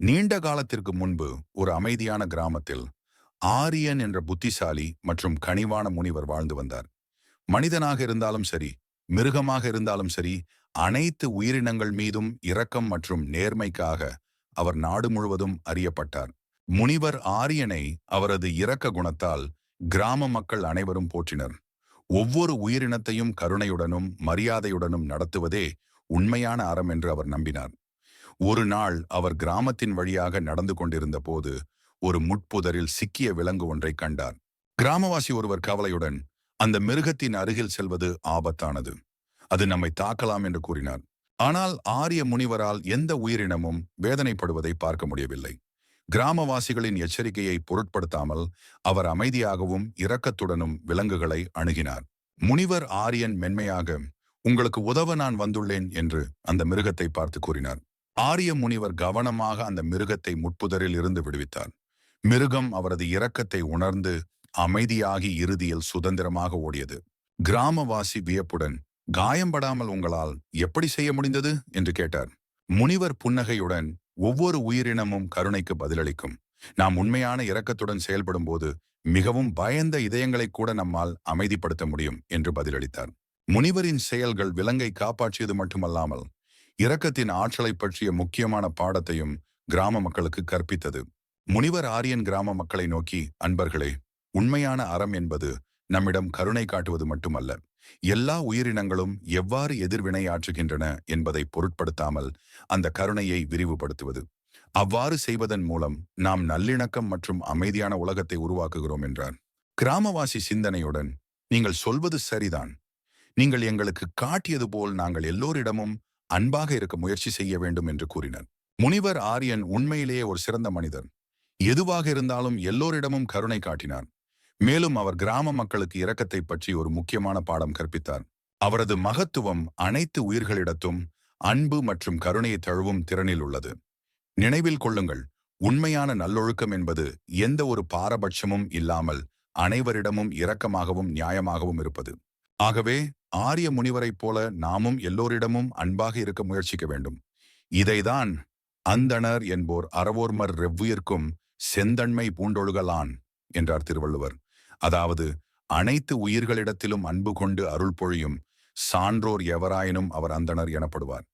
நீண்ட காலத்திற்கு முன்பு ஒரு அமைதியான கிராமத்தில் ஆரியன் என்ற புத்திசாலி மற்றும் கனிவான முனிவர் வாழ்ந்து வந்தார். மனிதனாக இருந்தாலும் சரி மிருகமாக இருந்தாலும் சரி அனைத்து உயிரினங்கள் மீதும் இரக்கம் மற்றும் நேர்மைக்காக அவர் நாடு முழுவதும் அறியப்பட்டார். முனிவர் ஆரியனை அவரது இரக்க குணத்தால் கிராம மக்கள் அனைவரும் போற்றினர். ஒவ்வொரு உயிரினத்தையும் கருணையுடனும் மரியாதையுடனும் நடத்துவதே உண்மையான அறம் என்று அவர் நம்பினார். ஒரு நாள் அவர் கிராமத்தின் வழியாக நடந்து கொண்டிருந்த போது ஒரு முட்புதரில் சிக்கிய விலங்கு ஒன்றை கண்டார். கிராமவாசி ஒருவர் கவலையுடன் அந்த மிருகத்தின் அருகில் செல்வது ஆபத்தானது. அது நம்மை தாக்கலாம் என்று கூறினார். ஆனால் ஆரிய முனிவரால் எந்த உயிரினமும் வேதனைப்படுவதை பார்க்க முடியவில்லை. கிராமவாசிகளின் எச்சரிக்கையை பொருட்படுத்தாமல் அவர் அமைதியாகவும் இரக்கத்துடனும் விலங்குகளை அணுகினார். முனிவர் ஆரியன் மென்மையாக உங்களுக்கு உதவ நான் வந்துள்ளேன் என்று அந்த மிருகத்தை பார்த்து கூறினார். ஆரிய முனிவர் கவனமாக அந்த மிருகத்தை முட்புதரில் இருந்து விடுவித்தார். மிருகம் அவரது இரக்கத்தை உணர்ந்து அமைதியாகி இறுதியில் சுதந்திரமாக ஓடியது. கிராமவாசி வியப்புடன் காயம்படாமல் உங்களால் எப்படி செய்ய முடிந்தது? என்று கேட்டார். முனிவர் புன்னகையுடன் ஒவ்வொரு உயிரினமும் கருணைக்கு பதிலளிக்கும். நாம் உண்மையான இரக்கத்துடன் செயல்படும் போது மிகவும் பயந்த இதயங்களை கூட நம்மால் அமைதிப்படுத்த முடியும் என்று பதிலளித்தார். முனிவரின் செயல்கள் விலங்கை காப்பாற்றியது மட்டுமல்லாமல் இரக்கத்தின் ஆற்றலை பற்றிய முக்கியமான பாடத்தையும் கிராம மக்களுக்கு கற்பித்தது. முனிவர் ஆரியன் கிராம மக்களை நோக்கி அன்பர்களே உண்மையான அறம் என்பது நம்மிடம் கருணை காட்டுவது மட்டுமல்ல. எல்லா உயிரினங்களும் எவ்வாறு எதிர்வினையாற்றுகின்றன என்பதை பொருட்படுத்தாமல் அந்த கருணையை விரிவுபடுத்துவது. அவ்வாறு செய்வதன் மூலம் நாம் நல்லிணக்கம் மற்றும் அமைதியான உலகத்தை உருவாக்குகிறோம் என்றார். கிராமவாசி சிந்தனையுடன் நீங்கள் சொல்வது சரிதான். நீங்கள் எங்களுக்கு காட்டியது போல் நாங்கள் எல்லோரிடமும் அன்பாக இருக்க முயற்சி செய்ய வேண்டும் என்று கூறினர் முனிவர் ஆரியன் உண்மையிலேயே ஒரு சிறந்த மனிதர் எதுவாக இருந்தாலும் எல்லோரிடமும் கருணை காட்டினார் மேலும் அவர் கிராம மக்களுக்கு இரக்கத்தை பற்றி ஒரு முக்கியமான பாடம் கற்பித்தார். அவரது மகத்துவம் அனைத்து உயிர்களிடத்தும் அன்பு மற்றும் கருணையை தழுவும் திறனில் உள்ளது. நினைவில் கொள்ளுங்கள் உண்மையான நல்லொழுக்கம் என்பது எந்த ஒரு பாரபட்சமும் இல்லாமல் அனைவரிடமும் இரக்கமாகவும் நியாயமாகவும் இருப்பது. ஆகவே ஆரிய முனிவரைப் போல நாமும் எல்லோரிடமும் அன்பாக இருக்க முயற்சிக்க வேண்டும். இதைதான் அந்தணர் என்போர் அறவோர்மர் ரெவ்வுயிர்க்கும் செந்தன்மை பூண்டொழுகலான் என்றார் திருவள்ளுவர். அதாவது அனைத்து உயிர்களிடத்திலும் அன்பு கொண்டு அருள் பொழியும் சான்றோர் எவராயினும் அவர் அந்தணர் எனப்படுவார்.